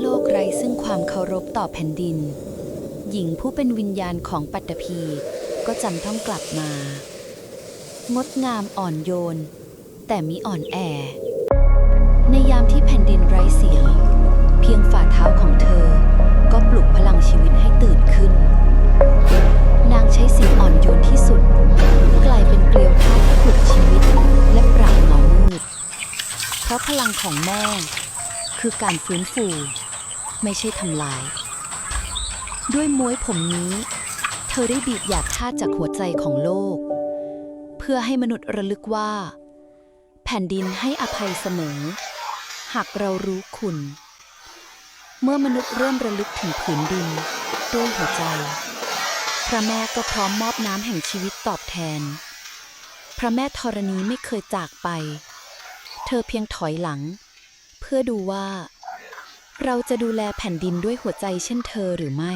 โลกไร้ซึ่งความเคารพต่อแผ่นดิน หญิงผู้เป็นวิญญาณของปัตตภีก็จำต้องกลับมา งดงามอ่อนโยน แต่มิอ่อนแอ ในยามที่แผ่นดินไร้เสียง เพียงฝ่าเท้าของเธอ ก็ปลุกพลังชีวิตให้ตื่นขึ้น นางใช้สีอ่อนโยนที่สุด กลายเป็นเกลียวธาตุที่ปลุกชีวิต และปราบเงามืดเพราะพลังของแม่คือการฟื้นฟู ไม่ใช่ทำลาย ด้วยม้วยผมนี้ เธอได้บีบหยาดธาตุจากหัวใจของโลก เพื่อให้มนุษย์ระลึกว่า แผ่นดินให้อภัยเสมอ หากเรารู้คุณ เมื่อมนุษย์เริ่มระลึกถึงผืนดิน ด้วยหัวใจ พระแม่ก็พร้อมมอบน้ำแห่งชีวิตตอบแทน พระแม่ธรณีไม่เคยจากไป เธอเพียงถอยหลัง เพื่อดูว่า เราจะดูแลแผ่นดินด้วยหัวใจเช่นเธอหรือไม่